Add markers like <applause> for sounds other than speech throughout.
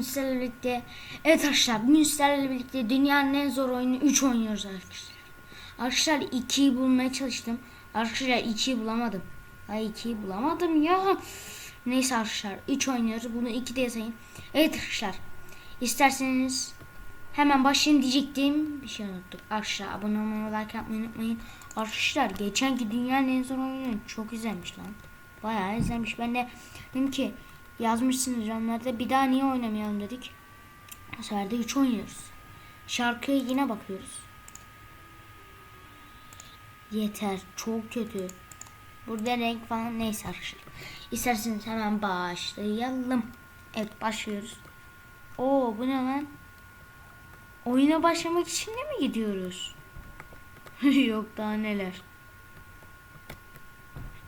Bugün sizlerle birlikte Evet arkadaşlar bugün birlikte dünyanın en zor oyunu 3 oynuyoruz arkadaşlar. Arkadaşlar 2'yi bulmaya çalıştım. Arkadaşlar 2'yi bulamadım. Ay 2'yi bulamadım ya. Neyse arkadaşlar 3 oynuyoruz. Bunu 2 de yazayım. Evet arkadaşlar. İsterseniz hemen başlayın diyecektim. Bir şey unuttuk. Arkadaşlar abone olmayı like yapmayı unutmayın. Arkadaşlar geçenki dünyanın en zor oyunu çok izlenmiş lan. Bayağı izlenmiş. Ben de dedim ki yazmışsınız yorumlarda bir daha niye oynamayalım dedik. Bu sefer de 3 oynuyoruz. Şarkıya yine bakıyoruz. Yeter çok kötü. Burada renk falan neyse arkadaşlar. İsterseniz hemen başlayalım. Evet başlıyoruz. Oo bu ne lan? Oyuna başlamak için de mi gidiyoruz? <laughs> Yok daha neler.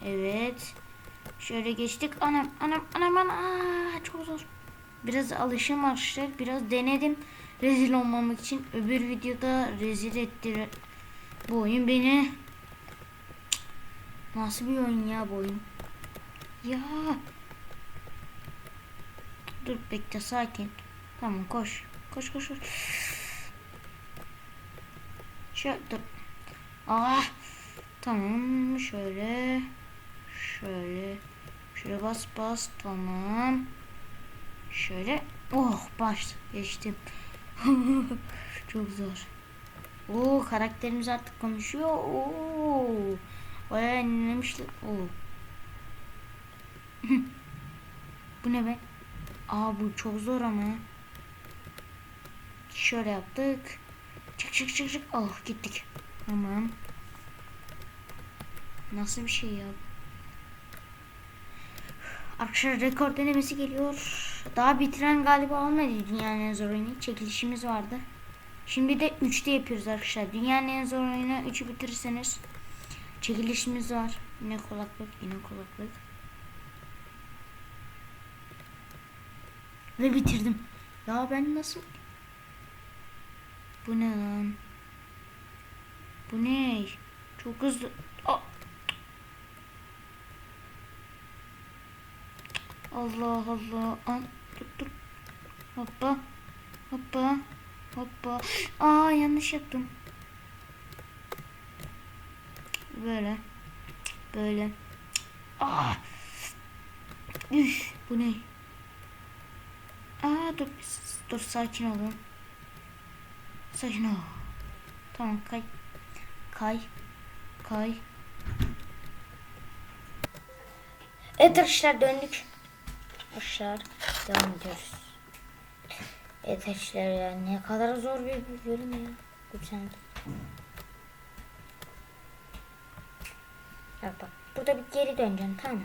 Evet. Şöyle geçtik. Anam anam anam anam. Aa, çok zor. Biraz alışım arkadaşlar. Biraz denedim. Rezil olmamak için. Öbür videoda rezil etti. Bu oyun beni. Nasıl bir oyun ya bu oyun? Ya. Dur bekle sakin. Tamam koş. Koş koş koş. Şöyle dur. Ah. Tamam şöyle. Şöyle. Şöyle bas bas tamam. Şöyle. Oh baş geçtim. <laughs> Çok zor. Oo karakterimiz artık konuşuyor. Oo. Bayağı dinlemişler. Oo. <laughs> bu ne be? Aa bu çok zor ama. Şöyle yaptık. Çık çık çık çık. Oh gittik. Tamam. Nasıl bir şey ya? Arkadaşlar rekor denemesi geliyor. Daha bitiren galiba olmadı dünyanın en zor oyunu. Çekilişimiz vardı. Şimdi de 3'te yapıyoruz arkadaşlar. Dünyanın en zor oyunu 3'ü bitirirseniz çekilişimiz var. Yine kulaklık, yine kulaklık. Ve bitirdim. Ya ben nasıl... Bu ne lan? Bu ne? Çok hızlı. Aa! Allah Allah. An dur. Hoppa. Hoppa. Hoppa. Aa yanlış yaptım. Böyle. Böyle. Aa. Üf, bu ne? Aa dur. Dur sakin olun. Sakin ol. Tamam kay. Kay. Kay. Evet arkadaşlar döndük. Aşağı devam ediyoruz. Evet arkadaşlar ya ne kadar zor bir bölüm ya. Bu sen. Bak bak burada bir geri döneceğim tamam mı?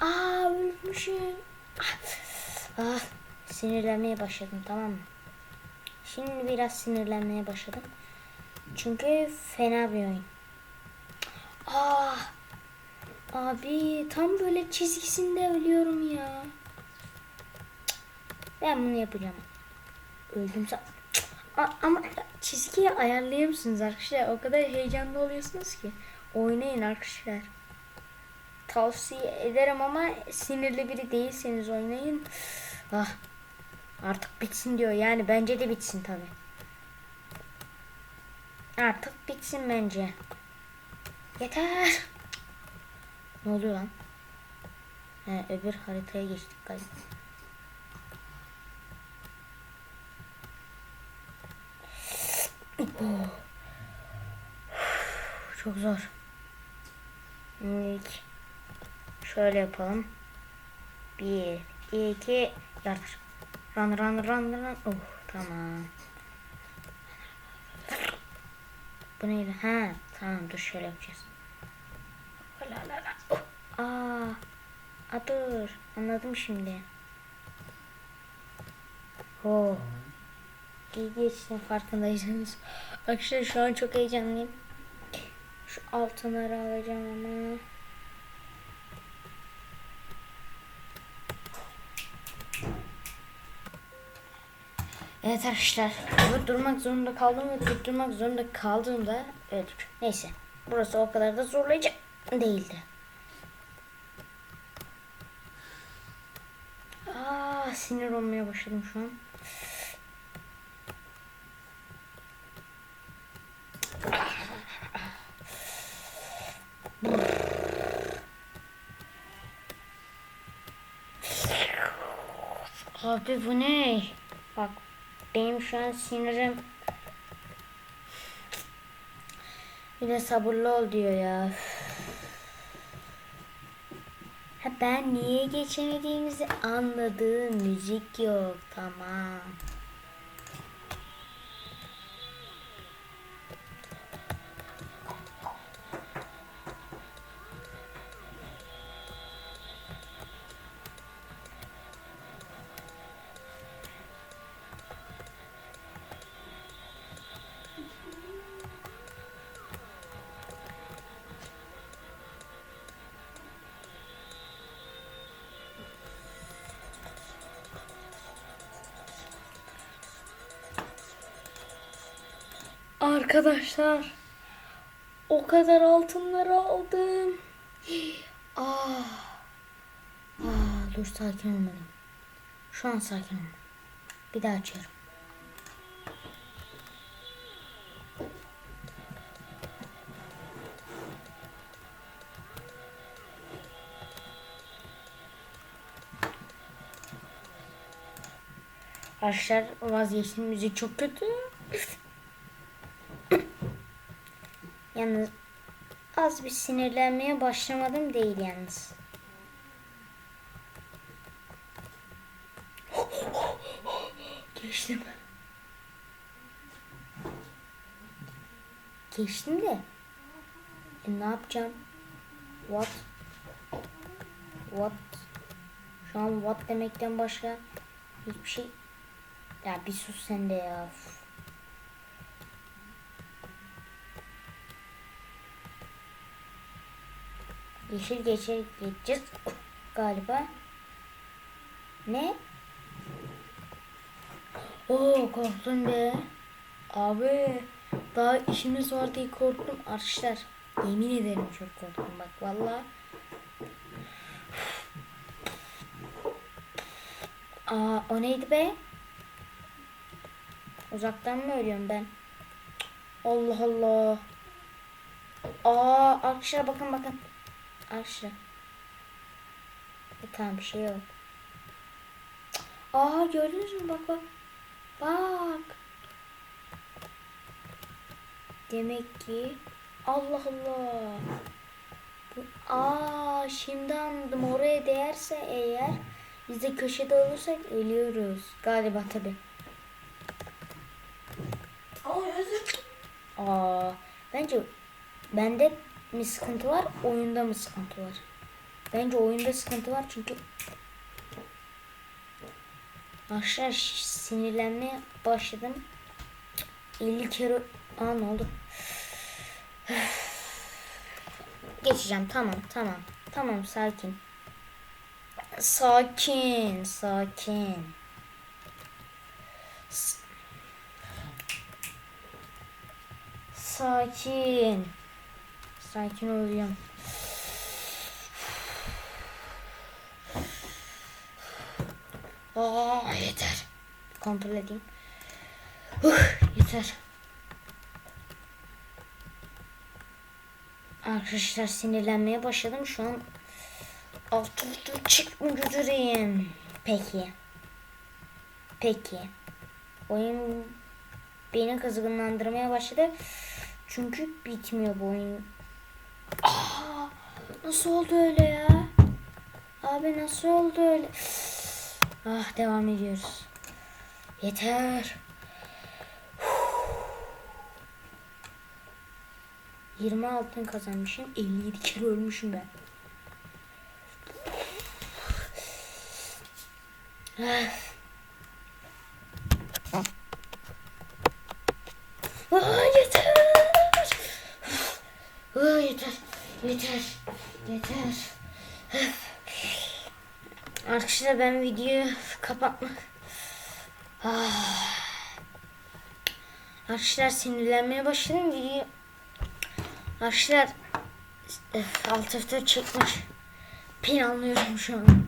Aa ölmüşüm. Ah, ah, sinirlenmeye başladım tamam mı? Şimdi biraz sinirlenmeye başladım. Çünkü fena bir oyun. Ah Abi tam böyle çizgisinde ölüyorum ya. Ben bunu yapacağım. Öldüm sa- ama çizgiyi ayarlayamıyorsunuz arkadaşlar. O kadar heyecanlı oluyorsunuz ki. Oynayın arkadaşlar. Tavsiye ederim ama sinirli biri değilseniz oynayın. Ah. Artık bitsin diyor. Yani bence de bitsin tabi. Artık bitsin bence. Yeter. Ne oluyor lan? He, öbür haritaya geçtik galiba. Oh. Çok zor. İlk şöyle yapalım. Bir, iki, yardır. Run run run run. Oh tamam. Bu neydi? Ha tamam dur şöyle yapacağız. La la la. Oh. Aa. Aa dur. Anladım şimdi. Oh. İyi geçtim farkındaysanız. Arkadaşlar şu an çok heyecanlıyım. Şu altınları alacağım ama. Evet arkadaşlar. Durmak zorunda kaldım ve durmak zorunda kaldığımda öldük. Neyse. Burası o kadar da zorlayıcı değildi. Aa, sinir olmaya başladım şu an. Abi bu ne? Bak benim şu an sinirim de sabırlı ol diyor ya. Ha ben niye geçemediğimizi anladım. Müzik yok. Tamam. Arkadaşlar o kadar altınları aldım. <gasps> Ah. Ah, dur sakin olmalıyım. Şu an sakin olmalıyım. Bir daha açıyorum. Arkadaşlar vazgeçtim müzik çok kötü. Yalnız az bir sinirlenmeye başlamadım değil yalnız. Geçtim. Geçtim de. E, ne yapacağım? What? What? Şu an what demekten başka hiçbir şey. Ya bir sus sen de ya. Üf. Yeşil geçer geçeceğiz galiba. Ne? Oo korktum be. Abi daha işimiz var diye korktum arkadaşlar. Yemin ederim çok korktum bak valla. Aa o neydi be? Uzaktan mı ölüyorum ben? Allah Allah. Aa arkadaşlar bakın bakın. Arkadaşlar. E, tamam bir şey yok. Aa gördünüz mü bak bak. Bak. Demek ki Allah Allah. Bu, aa şimdi anladım. Oraya değerse eğer biz de köşede olursak ölüyoruz. Galiba tabi. Ama özür Aa bence bende mi sıkıntı var, oyunda mı sıkıntı var? Bence oyunda sıkıntı var çünkü Aşağı sinirlenmeye başladım. 50 kere Aa ne oldu? Geçeceğim tamam tamam. Tamam sakin. Sakin sakin. S- Sakin. Sakin oluyorum. Aa yeter. Kontrol edeyim. Uh, yeter. Arkadaşlar sinirlenmeye başladım. Şu an alt üstü çıkmak üzereyim. Peki. Peki. Oyun beni kızgınlandırmaya başladı. Çünkü bitmiyor bu oyun. Nasıl oldu öyle ya? Abi nasıl oldu öyle? Ah devam ediyoruz. Yeter. 20 altın kazanmışım. 57 kere ölmüşüm ben. Ah. Aa, yeter. Aa, yeter. Yeter. Yeter. Arkadaşlar ben videoyu kapatmak. Ah. Arkadaşlar sinirlenmeye başladım video. Arkadaşlar alt F4 çekmiş. Planlıyorum şu an.